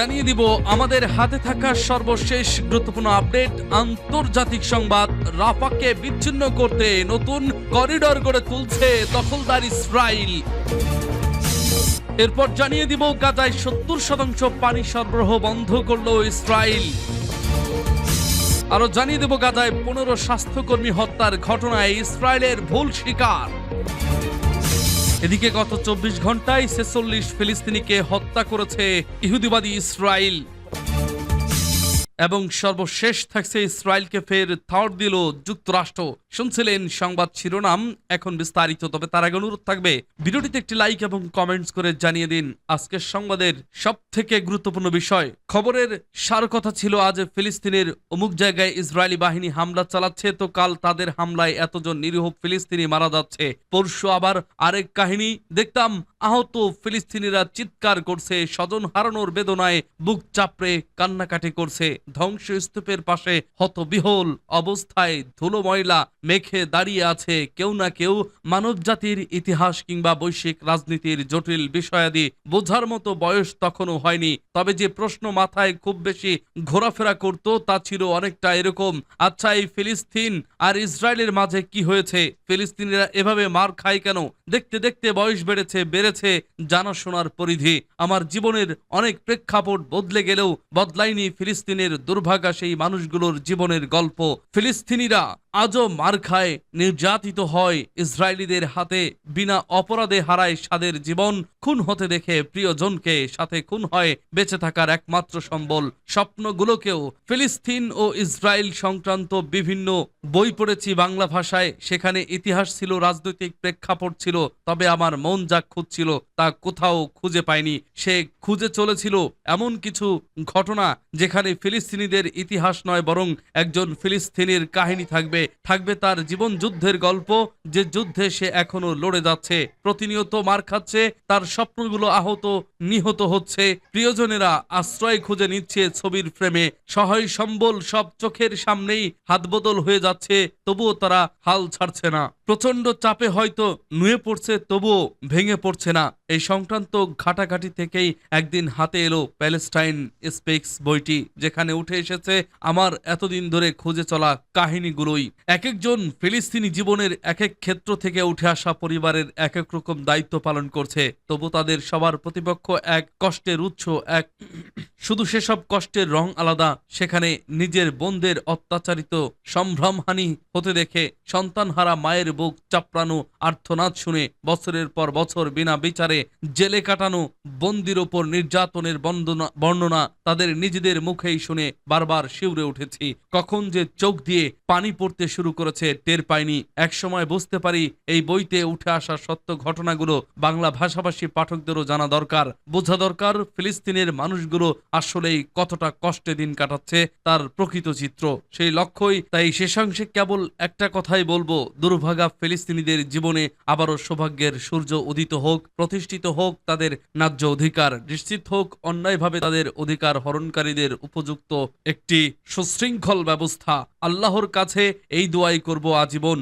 জানিয়ে দিব, আমাদের হাতে থাকা সর্বশেষ গুরুত্বপূর্ণ আপডেট, আন্তর্জাতিক সংবাদ রাফাকে বিচ্ছিন্ন করতে নতুন করিডর গড়ে তুলছে দখলদার ইসরায়েল এরপর জানিয়ে দিব, গাজায় সত্তর শতাংশ পানি সরবরাহ বন্ধ করল ইসরায়েল আরও জানিয়ে দেব, গাজায় পনেরো স্বাস্থ্যকর্মী হত্যার ঘটনায় ইসরায়েলের ভুল স্বীকার। এদিকে গত চব্বিশ ঘন্টায় ছেচল্লিশ ফিলিস্তিনিকে হত্যা করেছে ইহুদিবাদী ইসরায়েল এবং সর্বশেষ থাকছে ইসরায়েলকে ফের থার্ড দিল যুক্তরাষ্ট্র। শুনছিলেন সংবাদ শিরোনাম, এখন বিস্তারিত, তবে তার আগে অনুরোধ থাকবে, ভিডিওটিতে একটি লাইক এবং কমেন্টস করে জানিয়ে দিন। আজকের সংবাদের সব থেকে গুরুত্বপূর্ণ বিষয়, খবরের সার কথা ছিল আজ ফিলিস্তিনের অমুক জায়গায় ইসরায়েলি বাহিনী হামলা চালাচ্ছে, তো কাল তাদের হামলায় এতজন নিরীহ ফিলিস্তিনি মারা যাচ্ছে। পরশু আবার আরেক কাহিনী, দেখতাম আহত ফিলিস্তিনিরা চিৎকার করছে, স্বজন হারানোর বেদনায় বুক চাপড়ে কান্নাকাটি করছে। ধ্বংসস্তূপের পাশে হতবিহল অবস্থায় ধুলো ময়লা মেখে দাঁড়িয়ে আছে কেউ না কেউ। মানবজাতির ইতিহাস কিংবা বৈশ্বিক রাজনীতির জটিল বিষয়াদি বোঝার মতো বয়স তখনও হয়নি। তবে যে প্রশ্ন মাথায় খুব বেশি ঘোরাফেরা করত, তা ছিল অনেকটা এরকম। আচ্ছা এই ফিলিস্তিন আর ইসরায়েলের মাঝে কি হয়েছে? ফিলিস্তিনিরা এভাবে মার খায় কেন? দেখতে দেখতে বয়স বেড়েছে বেড়েছে জানাশোনার পরিধি। আমার জীবনের অনেক প্রেক্ষাপট বদলে গেলেও বদলায়নি ফিলিস্তিনের দুর্ভাগা সেই মানুষগুলোর জীবনের গল্প। ফিলিস্তিনিরা আজও মার খায়, নির্যাতিত হয় ইসরায়েলিদের হাতে। বিনা অপরাধে হারায় সাদের জীবন। খুন হতে দেখে প্রিয়জনকে সাথে খুন হয়। বেঁচে থাকার একমাত্র সম্বল স্বপ্নগুলোকেও। ফিলিস্তিন ও ইসরায়েল সংক্রান্ত বিভিন্ন বই পড়েছি বাংলা ভাষায়। সেখানে ইতিহাস ছিল, রাজনৈতিক প্রেক্ষাপট ছিল। তবে আমার মন যা খুঁজছিল, তা কোথাও খুঁজে পায়নি সে খুঁজে চলেছিল এমন কিছু ঘটনা যেখানে ফিলিস্তিনিদের ইতিহাস নয় বরং একজন ফিলিস্তিনির কাহিনী থাকবে। থাকবে তার জীবন যুদ্ধের গল্প, যে যুদ্ধে সে এখনও লড়ে যাচ্ছে। প্রতিনিয়ত মার খাচ্ছে, তার স্বপ্নগুলো আহত, নিহত হচ্ছে। প্রিয়জনেরা আশ্রয় খুঁজে নিচ্ছে ছবির ফ্রেমে সহায় সম্বল সব চোখের সামনেই হাতবদল হয়ে যাচ্ছে, তবুও তারা হাল ছাড়ছে না। প্রচণ্ড চাপে হয়তো নুয়ে পড়ছে, তবুও ভেঙে পড়ছে না। এই সংক্রান্ত ঘাটাঘাটি থেকেই একদিন হাতে এলো প্যালেস্টাইন স্পেক্স বইটি, যেখানে উঠে এসেছে, আমার এতদিন ধরে খুঁজে চলা কাহিনীগুলোই। এক একজন ফিলিস্তিনি জীবনের এক এক ক্ষেত্র থেকে উঠে আসা পরিবারের এক এক রকম দায়িত্ব পালন করছে। তবু তাদের সবার প্রতিপক্ষ এক কষ্টের উৎস, এক শুধু সেসব কষ্টের রং আলাদা। সেখানে নিজের বোনদের অত্যাচারিত সম্ভ্রমহানি হতে দেখে সন্তানহারা মায়ের বুক চাপড়ানো আর্থনাদ শুনে বছরের পর বছর বিনা বিচারে জেলে কাটানো বন্দির ওপর নির্যাতনের বর্ণনা তাদের নিজেদের মুখেই শুনে বারবার শিউরে উঠেছি। কখন যে চোখ দিয়ে পানি পড়তে শুরু করেছে, টের পাইনি। একসময় বুঝতে পারি এই বইতে উঠে আসা সত্য ঘটনাগুলো বাংলা ভাষাভাষী পাঠকদেরও জানা দরকার। বোঝা দরকার ফিলিস্তিনের মানুষগুলো আসলেই কতটা কষ্টে দিন কাটাচ্ছে তার প্রকৃত চিত্র। সেই লক্ষ্যই তাই শেষাংশে কেবল একটা কথাই বলব, দুর্ভাগা ফিলিস্তিনিদের জীবনে আবারও সৌভাগ্যের সূর্য উদিত হোক। প্রতিষ্ঠিত হোক, তাদের ন্যায্য অধিকার নিশ্চিত হোক, অন্যায়ভাবে তাদের অধিকার হরণকারীদের উপযুক্ত একটি সুশৃঙ্খল ব্যবস্থা আল্লাহর কাছে এই দোয়াই করব আজীবন।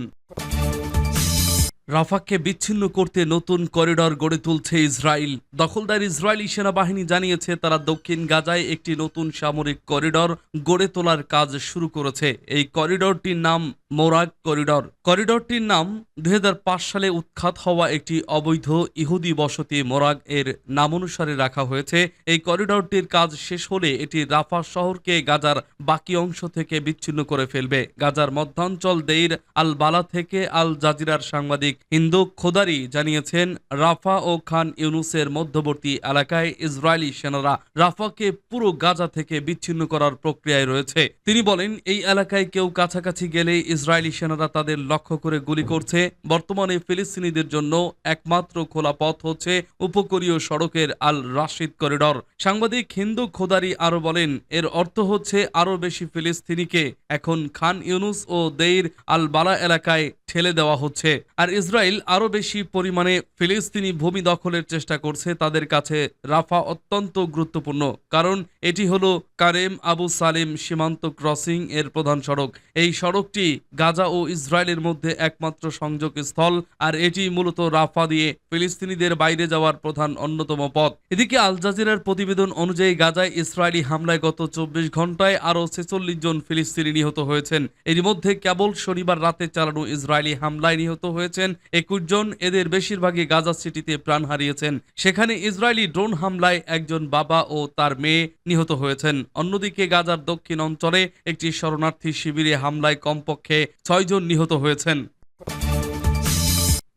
রাফাকে বিচ্ছিন্ন করতে নতুন করিডর গড়ে তুলছে ইসরায়েল দখলদার ইসরায়েলি সেনাবাহিনী জানিয়েছে, তারা দক্ষিণ গাজায় একটি নতুন সামরিক করিডর গড়ে তোলার কাজ শুরু করেছে। এই করিডরটির নাম মোরাগ করিডর। করিডরটির নাম দুই হাজার পাঁচ সালে উৎখাত হওয়া একটি অবৈধ ইহুদি বসতি মোরাগ এর নামানুসারে রাখা হয়েছে। এই করিডরটির কাজ শেষ হলে এটি রাফা শহরকে গাজার বাকি অংশ থেকে বিচ্ছিন্ন করে ফেলবে। গাজার মধ্যাঞ্চল দেইর আল বালা থেকে আল জাজিরার সাংবাদিক হিন্দু খোদারি জানিয়েছেন, রাফা ও খান ইউনুসের মধ্যবর্তী এলাকায় ইসরায়েলি সেনারা রাফাকে পুরো গাজা থেকে বিচ্ছিন্ন করার প্রক্রিয়ায় রয়েছে। তিনি বলেন, এই এলাকায় কেউ কাছাকাছি গেলে ইসরায়েলি সেনারা তাদের লক্ষ্য করে গুলি করছে। বর্তমানে ফিলিস্তিনিদের জন্য একমাত্র খোলা পথ হচ্ছে উপকূলীয় সড়কের আল রাশিদ করিডর। সাংবাদিক হিন্দু খোদারি আরও বলেন, এর অর্থ হচ্ছে আরও বেশি ফিলিস্তিনিকে এখন খান ইউনুস ও দেইর আল বালা এলাকায় ঠেলে দেওয়া হচ্ছে। আর ইসরায়েল আরও বেশি পরিমাণে ফিলিস্তিনি ভূমি দখলের চেষ্টা করছে তাদের কাছে রাফা অত্যন্ত গুরুত্বপূর্ণ, কারণ এটি হলো কারেম আবু সালেম সীমান্ত ক্রসিং এর প্রধান সড়ক। এই সড়কটি গাজা ও ইসরায়েলের মধ্যে একমাত্র সংযোগ স্থল আর এটি মূলত রাফা দিয়ে ফিলিস্তিনিদের বাইরে যাওয়ার প্রধান অন্যতম পথ। এদিকে আল জাজিরার প্রতিবেদন অনুযায়ী গাজায় ইসরায়েলি হামলায় গত চব্বিশ ঘন্টায় আরও ছেচল্লিশ জন ফিলিস্তিনি নিহত হয়েছেন। এর মধ্যে কেবল শনিবার রাতে চালানো ইসরায়েলি হামলায় নিহত হয়েছেন একুশ জন, এদের বেশিরভাগই গাজা সিটিতে প্রাণ হারিয়েছেন। সেখানে ইসরায়েলি ড্রোন হামলায় একজন বাবা ও তার মেয়ে নিহত হয়েছেন। অন্যদিকে গাজার দক্ষিণ অঞ্চলে একটি শরণার্থী শিবিরে হামলায় কমপক্ষে ছয়জন নিহত হয়েছেন।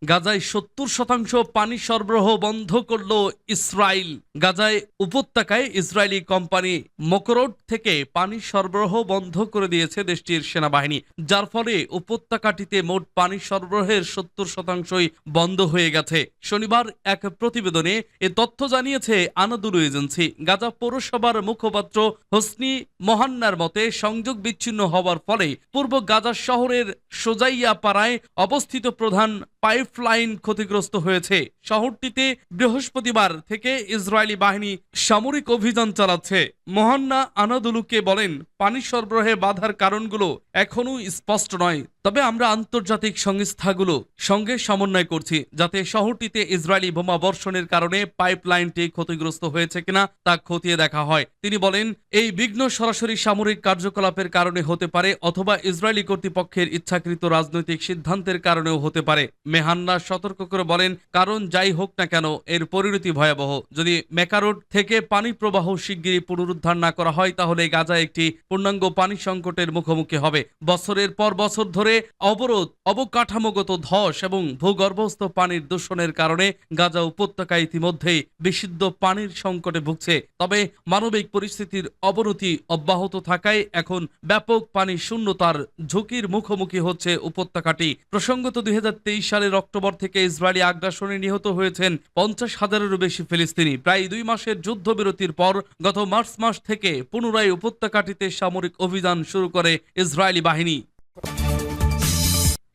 গাজায় সত্তর শতাংশ পানি সরবরাহ বন্ধ করল ইসরায়েল গাজায় উপত্যকায় ইসরায়েলি কোম্পানি মকরোড থেকে পানি সরবরাহ বন্ধ করে দিয়েছে দেশটির সেনাবাহিনী, যার ফলে উপত্যকাটিতে মোট পানি সরবরাহের সত্তর শতাংশই বন্ধ হয়ে গেছে। শনিবার এক প্রতিবেদনে এ তথ্য জানিয়েছে আনাদুলু এজেন্সি। গাজা পৌরসভার মুখপাত্র হোসনি মহান্নার মতে, সংযোগ বিচ্ছিন্ন হওয়ার ফলে পূর্ব গাজা শহরের সোজাইয়া পাড়ায় অবস্থিত প্রধান পাইপলাইন ক্ষতিগ্রস্ত হয়েছে। শহরটিতে বৃহস্পতিবার থেকে ইসরায়েলি বাহিনী সামরিক অভিযান চালাচ্ছে। মহান্না আনাদুলুকে বলেন, পানি সরবরাহে বাধার কারণগুলো এখনও স্পষ্ট নয়। তবে আমরা আন্তর্জাতিক সংস্থাগুলো সঙ্গে সমন্বয় করছি যাতে শহরটিতে ইসরায়েলি বোমা বর্ষণের কারণে পাইপলাইনটি ক্ষতিগ্রস্ত হয়েছে কিনা তা খতিয়ে দেখা হয়। তিনি বলেন, এই বিঘ্ন সরাসরি সামরিক কার্যকলাপের কারণে হতে পারে অথবা ইসরায়েলি কর্তৃপক্ষের ইচ্ছাকৃত রাজনৈতিক সিদ্ধান্তের কারণেও হতে পারে। মেহান্না সতর্ক করে বলেন, কারণ যাই হোক না কেন, এর পরিণতি ভয়াবহ। যদি মেকারোড থেকে পানি প্রবাহ শিগগিরই পুনরুদ্ধার না করা হয়, তাহলে গাজা একটি পূর্ণাঙ্গ পানি সংকটের মুখোমুখি হবে। বছরের পর বছর ধরে অবরোধ, অবকাঠামোগত ধস এবং ভূগর্ভস্থ পানির দূষণের কারণে গাজা উপত্যকা ইতিমধ্যেই বিশুদ্ধ পানির সংকটে ভুগছে। তবে মানবিক পরিস্থিতির অবনতি অব্যাহত থাকায় এখন ব্যাপক পানি শূন্যতার ঝুঁকির মুখোমুখি হচ্ছে উপত্যকাটি। প্রসঙ্গত দুই হাজার তেইশ সালের অক্টোবর থেকে ইসরায়েলি আগ্রাসনে নিহত হয়েছেন পঞ্চাশ হাজারেরও বেশি ফিলিস্তিনি। প্রায় দুই মাসের যুদ্ধবিরতির পর গত মার্চ মাস থেকে পুনরায় উপত্যকাটিতে সামরিক অভিযান শুরু করে ইসরায়েলি বাহিনী।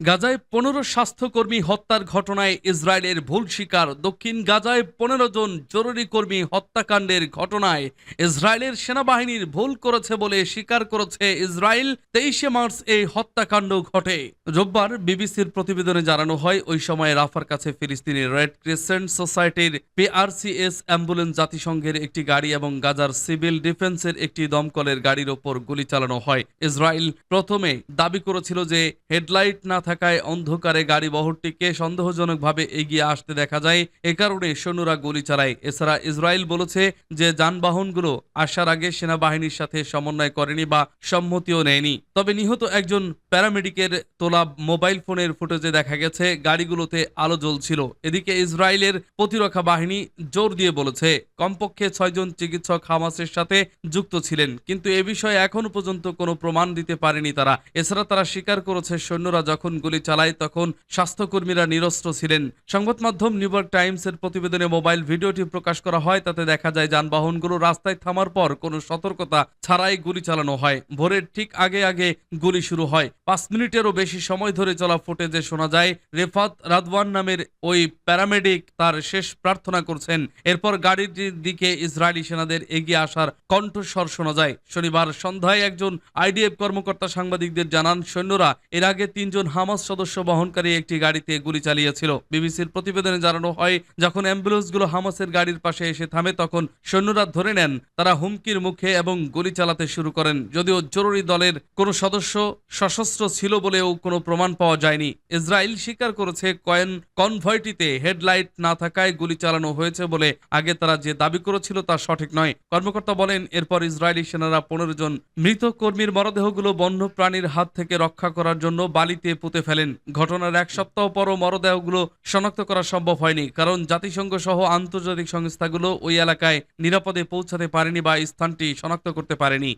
গাজায় পনেরো স্বাস্থ্যকর্মী হত্যার ঘটনায় ইসরায়েলের ভুল স্বীকার। দক্ষিণ গাজায় পনেরো জন জরুরি কর্মী হত্যাকাণ্ডের ঘটনায় ইসরায়েলের সেনাবাহিনীর ভুল করেছে বলে স্বীকার করেছে ইসরায়েল। তেইশে মার্চ এই হত্যাকাণ্ড ঘটে। রোববার বিবিসির প্রতিবেদনে জানানো হয়, ওই সময় রাফার কাছে ফিলিস্তিনি রেড ক্রিসেন্ট সোসাইটির পিআরসিএস অ্যাম্বুলেন্স জাতিসংঘের একটি গাড়ি এবং গাজার সিভিল ডিফেন্সের একটি দমকলের গাড়ির ওপর গুলি চালানো হয়। ইসরায়েল প্রথমে দাবি করেছিল যে হেডলাইট না থাকায় অন্ধকারে গাড়ি বহরটিকে সন্দেহজনকভাবে এগিয়ে আসতে দেখা যায়। এ কারণে সৈন্যরা গুলি চালায়। এছাড়া ইসরায়েল বলেছে যে যানবাহনগুলো আসার আগে সেনাবাহিনীর সাথে সমন্বয় করেনি বা সম্মতিও নেয়নি। তবে নিহত একজন প্যারামেডিকের তোলা মোবাইল ফোনের ফুটেজে দেখা গেছে, গাড়িগুলোতে আলো জ্বলছিল। এদিকে ইসরায়েলের প্রতিরক্ষা বাহিনী জোর দিয়ে বলেছে, কমপক্ষে ছয়জন চিকিৎসক হামাসের সাথে যুক্ত ছিলেন, কিন্তু এ বিষয়ে এখনও পর্যন্ত কোনো প্রমাণ দিতে পারেনি তারা। এছাড়া তারা স্বীকার করেছে সৈন্যরা যখন গুলি চালায়, তখন স্বাস্থ্যকর্মীরা নিরস্ত্র ছিলেন। সংবাদ মাধ্যম নিউইয়র্ক টাইমসের প্রতিবেদনে মোবাইল ভিডিওটি প্রকাশ করা হয়, তাতে দেখা যায় যানবাহনগুলো রাস্তায় থামার পর কোনো সতর্কতা ছাড়াই গুলি চালানো হয়। ভোরের ঠিক আগে আগে গুলি শুরু হয়। পাঁচ মিনিটেরও বেশি সময় ধরে চলা ফুটেজে শোনা যায়, রেফাত রাদওয়ান নামের ওই প্যারামেডিক তার শেষ প্রার্থনা করছেন। এরপর গাড়িটির দিকে ইসরায়েলি সেনাদের এগিয়ে আসার কণ্ঠস্বর শোনা যায়। শনিবার সন্ধ্যায় একজন আইডিএফ কর্মকর্তা সাংবাদিকদের জানান, সৈন্যরা এর আগে তিনজন হামাস সদস্য বহনকারী একটি গাড়িতে গুলি চালিয়েছিল। বিবিসির প্রতিবেদনে জানানো হয়, যখন অ্যাম্বুলেন্সগুলো হামাসের গাড়ির পাশে এসে থামে, তখন সৈন্যরা ধরে নেন, তারা হুমকির মুখে এবং গুলি চালাতে শুরু করেন। যদিও জরুরি দলের কোনো সদস্য সশস্ত্র ছিল বলেও কোনো প্রমাণ পাওয়া যায়নি। ইসরায়েল স্বীকার করেছে, কয়েন কনভয়টিতে হেডলাইট না থাকায় গুলি চালানো হয়েছে বলে আগে তারা যে দাবি করেছিল তা সঠিক নয়। কর্মকর্তা বলেন, এরপর ইসরায়েলি সেনারা পনেরো জন মৃত কর্মীর মরদেহগুলো বন্য প্রাণীর হাত থেকে রক্ষা করার জন্য বালিতে পুঁতে ফেলেন। ঘটনার এক সপ্তাহ পরও মরদেহগুলো শনাক্ত করা সম্ভব হয়নি, কারণ জাতিসংঘ সহ আন্তর্জাতিক সংস্থাগুলো ওই এলাকায় নিরাপদে পৌঁছাতে পারেনি বা স্থানটি শনাক্ত করতে পারেনি।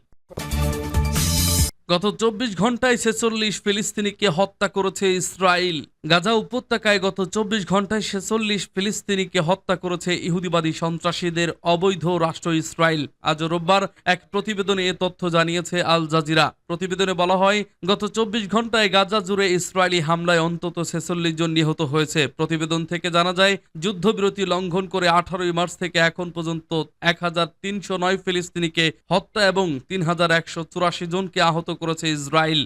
গত চব্বিশ ঘন্টায় ছেচল্লিশ ফিলিস্তিনিকে হত্যা করেছে ইসরায়েল গাজা উপত্যকায় গত চব্বিশ ঘন্টায় ছেচল্লিশ ফিলিস্তিনিকে হত্যা করেছে ইহুদিবাদী সন্ত্রাসীদের অবৈধ রাষ্ট্র ইসরায়েল আজ রোববার এক প্রতিবেদনে এ তথ্য জানিয়েছে আল জাজিরা। প্রতিবেদনে বলা হয়, গত চব্বিশ ঘন্টায় গাজা জুড়ে ইসরায়েলি হামলায় অন্তত ছেচল্লিশ জন নিহত হয়েছে। প্রতিবেদন থেকে জানা যায়, যুদ্ধবিরতি লঙ্ঘন করে আঠারোই মার্চ থেকে এখন পর্যন্ত এক হাজার তিনশো নয় ফিলিস্তিনিকে হত্যা এবং তিন হাজার একশো চুরাশি জনকে আহত করেছে ইসরায়েল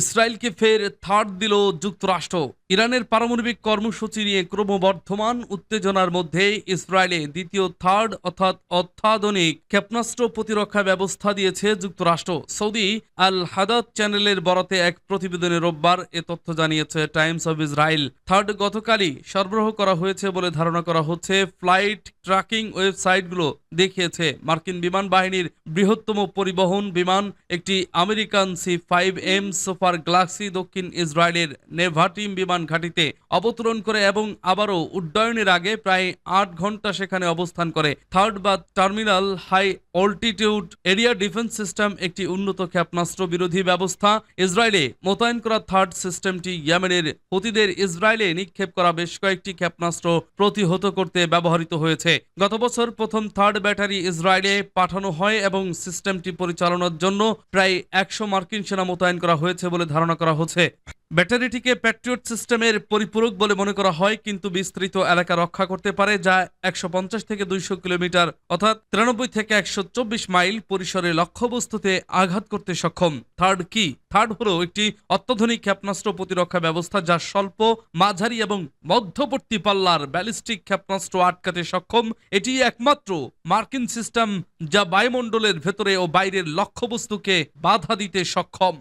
ইসরায়েলকে ফের থার্ড দিল যুক্তরাষ্ট্র। ইরানের পারমাণবিক কর্মসূচি নিয়ে ক্রমবর্ধমান উত্তেজনার মধ্যে ইসরায়েলে দ্বিতীয় থার্ড অর্থাৎ অত্যাধুনিক ক্ষেপণাস্ত্র প্রতিরক্ষা ব্যবস্থা দিয়েছে যুক্তরাষ্ট্র। সৌদি আল হাদাত চ্যানেলের বরাতে এক প্রতিবেদনে রোববার এ তথ্য জানিয়েছে টাইমস অব ইসরায়েল। থার্ড গতকালই সরবরাহ করা হয়েছে বলে ধারণা করা হচ্ছে, ফ্লাইট ট্র্যাকিং ওয়েবসাইটগুলো দেখিয়েছে। মার্কিন বিমান বাহিনীর বৃহত্তম পরিবহন বিমান একটি American C five M super galaxy দক্ষিণ ইসরায়েলের নেভাটিম বিমান ঘাঁটিতে অবতরণ করে এবং আবারও উড্ডয়নের আগে প্রায় আট ঘণ্টা সেখানে অবস্থান করে। থার্ড বা terminal high altitude area defence system একটি উন্নত ক্ষেপণাস্ত্র বিরোধী ব্যবস্থা। ইসরায়েলে মোতায়েন করা থার্ড সিস্টেমটি ইয়েমেনের হুতিদের ইসরায়েলে নিক্ষেপ করা বেশ কয়েকটি ক্ষেপণাস্ত্র প্রতিহত করতে ব্যবহৃত হয়েছে। গত বছর প্রথম থার্ড ব্যাটারি ইসরায়েলে পাঠানো হয় এবং সিস্টেমটি পরিচালনার জন্য প্রায় একশো মার্কিন সেনা মোতায়েন করা হয়েছে বলে ধারণা করা হচ্ছে। ব্যাটারিটিকে প্যাট্রিয়ট সিস্টেমের পরিপূরক বলে মনে করা হয়, কিন্তু বিস্তৃত এলাকা রক্ষা করতে পারে, যা একশো পঞ্চাশ থেকে দুইশো কিলোমিটার, অর্থাৎ তিরানব্বই থেকে একশো চব্বিশ মাইল পরিসরে লক্ষ্যবস্তুতে আঘাত করতে সক্ষম। থার্ড কি থার্ড হলো একটি অত্যাধুনিক ক্ষেপণাস্ত্র প্রতিরক্ষা ব্যবস্থা, যা স্বল্প, মাঝারি এবং মধ্যবর্তী পাল্লার ব্যালিস্টিক ক্ষেপণাস্ত্র আটকাতে সক্ষম। এটি একমাত্র মার্কিন সিস্টেম, যা বায়ুমণ্ডলের ভেতরে ও বাইরের লক্ষ্যবস্তুকে বাধা দিতে সক্ষম।